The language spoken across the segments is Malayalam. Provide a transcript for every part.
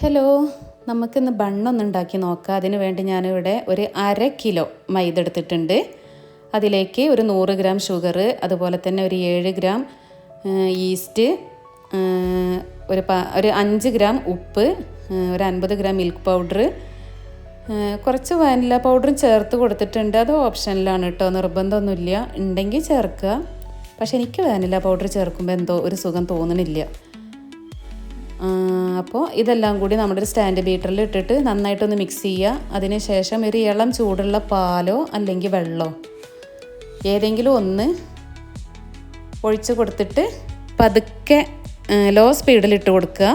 ഹലോ നമുക്കിന്ന് ബണ്ണൊന്ന് ഉണ്ടാക്കി നോക്കാം. അതിന് വേണ്ടി ഞാനിവിടെ ഒരു അര കിലോ മൈദ എടുത്തിട്ടുണ്ട്. അതിലേക്ക് ഒരു നൂറ് ഗ്രാം ഷുഗർ അതുപോലെ തന്നെ ഒരു ഏഴ് ഗ്രാം ഈസ്റ്റ് ഒരു പ ഒരു അഞ്ച് ഗ്രാം ഉപ്പ് ഒരു അൻപത് ഗ്രാം മിൽക്ക് പൗഡർ കുറച്ച് വാനില പൗഡറും ചേർത്ത് കൊടുത്തിട്ടുണ്ട്. അത് ഓപ്ഷനിലാണ് കേട്ടോ. നിർബന്ധമൊന്നുമില്ല. ഉണ്ടെങ്കിൽ ചേർക്കുക. പക്ഷെ എനിക്ക് വാനില പൗഡർ ചേർക്കുമ്പോൾ എന്തോ ഒരു സുഖം തോന്നണില്ല. അപ്പോൾ ഇതെല്ലാം കൂടി നമ്മുടെ ഒരു സ്റ്റാൻഡ് ബീറ്ററിൽ ഇട്ടിട്ട് നന്നായിട്ടൊന്ന് മിക്സ് ചെയ്യുക അതിനുശേഷം ഒരു ഇളം ചൂടുള്ള പാലോ അല്ലെങ്കിൽ വെള്ളമോ ഏതെങ്കിലും ഒന്ന് ഒഴിച്ച് കൊടുത്തിട്ട് പതുക്കെ ലോ സ്പീഡിൽ ഇട്ട് കൊടുക്കുക.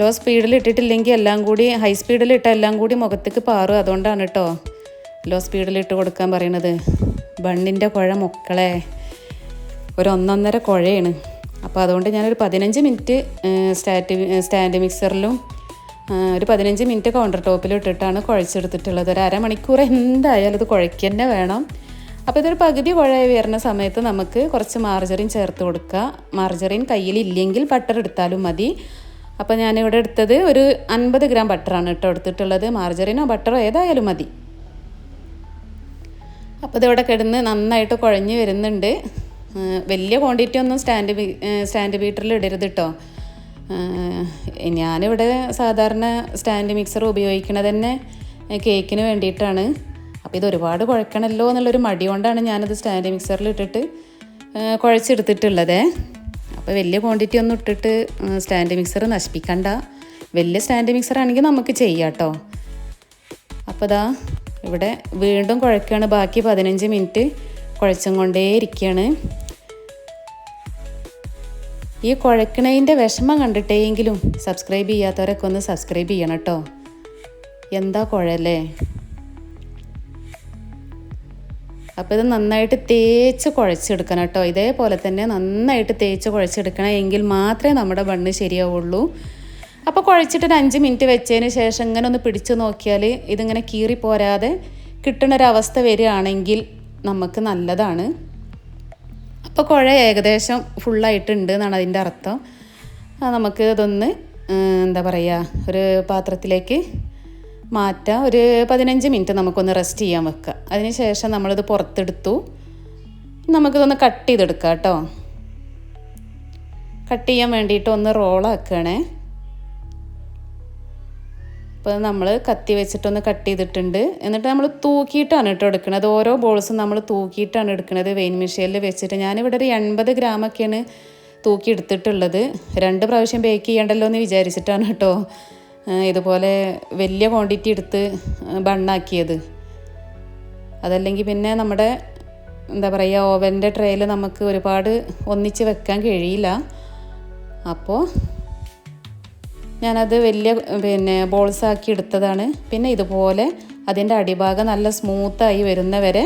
ലോ സ്പീഡിൽ ഇട്ടിട്ടില്ലെങ്കിൽ എല്ലാം കൂടി ഹൈ സ്പീഡിൽ ഇട്ട എല്ലാം കൂടി മുഖത്തേക്ക് പാറും. അതുകൊണ്ടാണ് കേട്ടോ ലോ സ്പീഡിൽ ഇട്ട് കൊടുക്കാൻ പറയണത് ബണ്ണിന്റെ കുഴ മക്കളെ ഒരു ഒന്നൊന്നര കുഴയാണ് അപ്പോൾ അതുകൊണ്ട് ഞാനൊരു പതിനഞ്ച് മിനിറ്റ് സ്റ്റാറ്റ് സ്റ്റാൻഡ് മിക്സറിലും ഒരു പതിനഞ്ച് മിനിറ്റ് കൗണ്ടർ ടോപ്പിലും ഇട്ടിട്ടാണ് കുഴച്ചെടുത്തിട്ടുള്ളത്. ഒരു അരമണിക്കൂർ എന്തായാലും അത് കുഴയ്ക്കന്നെ വേണം. അപ്പോൾ ഇതൊരു പകുതി കുഴയായി വരുന്ന സമയത്ത് നമുക്ക് കുറച്ച് മാർജറിൻ ചേർത്ത് കൊടുക്കുക. മാർജറിൻ കയ്യിലില്ലെങ്കിൽ ബട്ടർ എടുത്താലും മതി. അപ്പോൾ ഞാനിവിടെ എടുത്തത് ഒരു അൻപത് ഗ്രാം ബട്ടറാണ് കേട്ടോ എടുത്തിട്ടുള്ളത്. മാർജറിനോ ബട്ടറോ ഏതായാലും മതി. അപ്പോൾ ഇതിവിടെ കിടന്ന് നന്നായിട്ട് കുഴഞ്ഞ് വരുന്നുണ്ട്. വലിയ ക്വാണ്ടിറ്റി ഒന്നും സ്റ്റാൻഡ് സ്റ്റാൻഡ് ബീറ്ററിൽ ഇടരുത് കേട്ടോ ഞാനിവിടെ സാധാരണ സ്റ്റാൻഡ് മിക്സർ ഉപയോഗിക്കുന്നത് തന്നെ കേക്കിന് വേണ്ടിയിട്ടാണ്. അപ്പോൾ ഇത് ഒരുപാട് കുഴക്കണമല്ലോ എന്നുള്ളൊരു മടി കൊണ്ടാണ് ഞാനത് സ്റ്റാൻഡ് മിക്സറിൽ ഇട്ടിട്ട് കുഴച്ചെടുത്തിട്ടുള്ളത്. അപ്പോൾ വലിയ ക്വാണ്ടിറ്റി ഒന്നും ഇട്ടിട്ട് സ്റ്റാൻഡ് മിക്സർ നശിപ്പിക്കണ്ട. വലിയ സ്റ്റാൻഡ് മിക്സർ ആണെങ്കിൽ നമുക്ക് ചെയ്യാം കേട്ടോ അപ്പോൾ ഇതാ ഇവിടെ വീണ്ടും കുഴക്കുകയാണ് ബാക്കി പതിനഞ്ച് മിനിറ്റ് കുഴച്ചും കൊണ്ടേ ഇരിക്കുകയാണ് ഈ കുഴക്കണതിന്റെ വിഷമം കണ്ടിട്ടേയെങ്കിലും സബ്സ്ക്രൈബ് ചെയ്യാത്തവരൊക്കെ ഒന്ന് സബ്സ്ക്രൈബ് ചെയ്യണം കേട്ടോ എന്താ കുഴല്ലേ അപ്പോൾ ഇത് നന്നായിട്ട് തേച്ച് കുഴച്ചെടുക്കണം കേട്ടോ ഇതേപോലെ തന്നെ നന്നായിട്ട് തേച്ച് കുഴച്ചെടുക്കണം എങ്കിൽ മാത്രമേ നമ്മുടെ ബണ്ണ് ശരിയാവുള്ളൂ. അപ്പോൾ കുഴച്ചിട്ടൊരു അഞ്ച് മിനിറ്റ് വെച്ചതിന് ശേഷം ഇങ്ങനെ ഒന്ന് പിടിച്ചു നോക്കിയാൽ ഇതിങ്ങനെ കീറി പോരാതെ കിട്ടുന്നൊരവസ്ഥ വരികയാണെങ്കിൽ നമുക്ക് നല്ലതാണ്. അപ്പോൾ കുഴ ഏകദേശം ഫുള്ളായിട്ടുണ്ട് എന്നാണ് അതിന്റെ അർത്ഥം. നമുക്ക് ഇതൊന്ന് എന്താ പറയുക ഒരു പാത്രത്തിലേക്ക് മാറ്റാം. ഒരു പതിനഞ്ച് മിനിറ്റ് നമുക്കൊന്ന് റെസ്റ്റ് ചെയ്യാൻ വെക്കുക അതിന് ശേഷം നമ്മളിത് പുറത്തെടുത്തു. നമുക്കിതൊന്ന് കട്ട് ചെയ്തെടുക്കാം കേട്ടോ. കട്ട് ചെയ്യാൻ വേണ്ടിയിട്ട് ഒന്ന് റോളാക്കണേ അപ്പോൾ നമ്മൾ കത്തി വെച്ചിട്ടൊന്ന് കട്ട് ചെയ്തിട്ടുണ്ട്. എന്നിട്ട് നമ്മൾ തൂക്കിയിട്ടാണ് കേട്ടോ എടുക്കുന്നത് ഓരോ ബോൾസും നമ്മൾ തൂക്കിയിട്ടാണ് എടുക്കുന്നത് വെയിൻ മെഷീനിൽ വെച്ചിട്ട്. ഞാനിവിടെ ഒരു എൺപത് ഗ്രാമൊക്കെയാണ് തൂക്കി എടുത്തിട്ടുള്ളത്. രണ്ട് പ്രാവശ്യം ബേക്ക് ചെയ്യണ്ടല്ലോ എന്ന് വിചാരിച്ചിട്ടാണ് കേട്ടോ ഇതുപോലെ വലിയ ക്വാണ്ടിറ്റി എടുത്ത് ബണ്ണാക്കിയത്. അതല്ലെങ്കിൽ പിന്നെ നമ്മുടെ എന്താ പറയുക ഓവന്റെ ട്രേയിൽ നമുക്ക് ഒരുപാട് ഒന്നിച്ച് വെക്കാൻ കഴിയില്ല. അപ്പോൾ ഞാനത് വലിയ പിന്നെ ബോൾസ് ആക്കി എടുത്തതാണ്. പിന്നെ ഇതുപോലെ അതിന്റെ അടിഭാഗം നല്ല സ്മൂത്തായി വരുന്നവരെ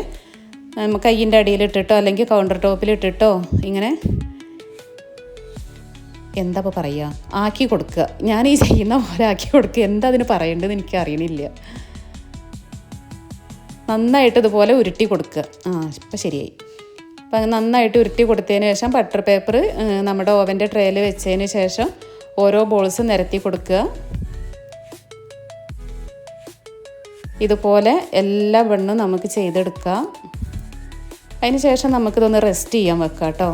കയ്യിന്റെ അടിയിലിട്ടിട്ടോ അല്ലെങ്കിൽ കൗണ്ടർ ടോപ്പിൽ ടോപ്പിലിട്ടിട്ടോ ഇങ്ങനെ എന്താ ഇപ്പോൾ പറയുക? ആക്കി കൊടുക്കുക. ഞാൻ ഈ ചെയ്യുന്ന പോലെ ആക്കി കൊടുക്കുക. എന്താ അതിന് പറയേണ്ടത് എനിക്ക് അറിയണില്ല. നന്നായിട്ട് ഇതുപോലെ ഉരുട്ടി കൊടുക്കുക. ആ ഇപ്പം ശരിയായി. അപ്പം നന്നായിട്ട് ഉരുട്ടി കൊടുത്തതിന് ശേഷം ബട്ടർ പേപ്പർ നമ്മുടെ ഓവന്റെ ട്രേയിൽ വെച്ചതിന് ശേഷം ഓരോ ബോൾസ് നിരത്തി കൊടുക്കുക. ഇതുപോലെ എല്ലാ വെണ്ണും നമുക്ക് ചെയ്തെടുക്കാം. അതിന് ശേഷം നമുക്കിതൊന്ന് റെസ്റ്റ് ചെയ്യാൻ വെക്കാം കേട്ടോ.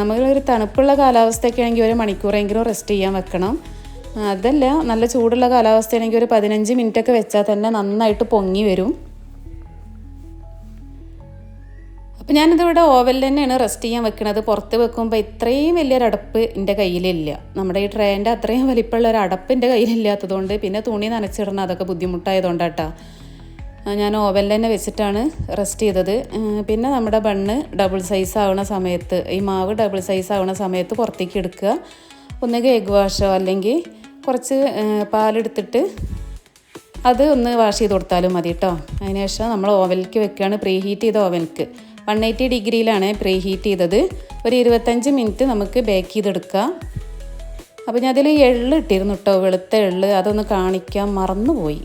നമ്മളൊരു തണുപ്പുള്ള കാലാവസ്ഥയൊക്കെ ആണെങ്കിൽ ഒരു മണിക്കൂറെങ്കിലും റെസ്റ്റ് ചെയ്യാൻ വെക്കണം. അതല്ല നല്ല ചൂടുള്ള കാലാവസ്ഥയാണെങ്കിൽ ഒരു പതിനഞ്ച് മിനിറ്റൊക്കെ വെച്ചാൽ തന്നെ നന്നായിട്ട് പൊങ്ങി വരും. അപ്പോൾ ഞാനിതിവിടെ ഓവനിൽ തന്നെയാണ് റെസ്റ്റ് ചെയ്യാൻ വെക്കുന്നത് പുറത്ത് വെക്കുമ്പോൾ ഇത്രയും വലിയൊരു അടപ്പ് എന്റെ കയ്യിലില്ല. നമ്മുടെ ഈ ട്രേന്റെ അത്രയും വലിപ്പമുള്ള ഒരു അടപ്പ് എന്റെ കയ്യിലില്ലാത്തതുകൊണ്ട് പിന്നെ തുണി നനച്ചിടണം. അതൊക്കെ ബുദ്ധിമുട്ടായതുകൊണ്ടാട്ടാ. ഞാൻ ഓവനിൽ തന്നെ വെച്ചിട്ടാണ് റെസ്റ്റ് ചെയ്തത്. പിന്നെ നമ്മുടെ ബണ്ണ് ഡബിൾ സൈസ് ആവുന്ന സമയത്ത് ഈ മാവ് ഡബിൾ സൈസ് ആവുന്ന സമയത്ത് പുറത്തേക്ക് എടുക്കുക. ഒന്നുകിൽ എഗ് വാഷോ അല്ലെങ്കിൽ കുറച്ച് പാലെടുത്തിട്ട് അത് ഒന്ന് വാഷ് ചെയ്ത് കൊടുത്താലും മതി കേട്ടോ അതിനുശേഷം നമ്മൾ ഓവനിലേക്ക് വെക്കുകയാണ് പ്രീ ഹീറ്റ് ചെയ്ത ഓവനിക്ക് വൺ എയ്റ്റി ഡിഗ്രിയിലാണ് പ്രീ ഹീറ്റ് ചെയ്തത്. ഒരു ഇരുപത്തഞ്ച് മിനിറ്റ് നമുക്ക് ബേക്ക് ചെയ്തെടുക്കാം. അപ്പോൾ ഞാൻ അതിൽ എള്ള് ഇട്ടിരുന്നു കേട്ടോ വെളുത്ത എള്ള്. അതൊന്ന് കാണിക്കാൻ മറന്നുപോയി.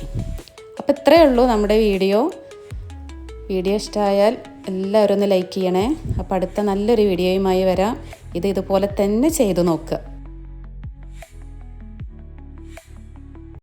അപ്പോൾ ഇത്രയേ ഉള്ളൂ നമ്മുടെ വീഡിയോ. വീഡിയോ ഇഷ്ടമായാൽ എല്ലാവരും ഒന്ന് ലൈക്ക് ചെയ്യണേ. അപ്പോൾ അടുത്ത നല്ലൊരു വീഡിയോയുമായി വരാം. ഇത് ഇതുപോലെ തന്നെ ചെയ്തു നോക്കുക.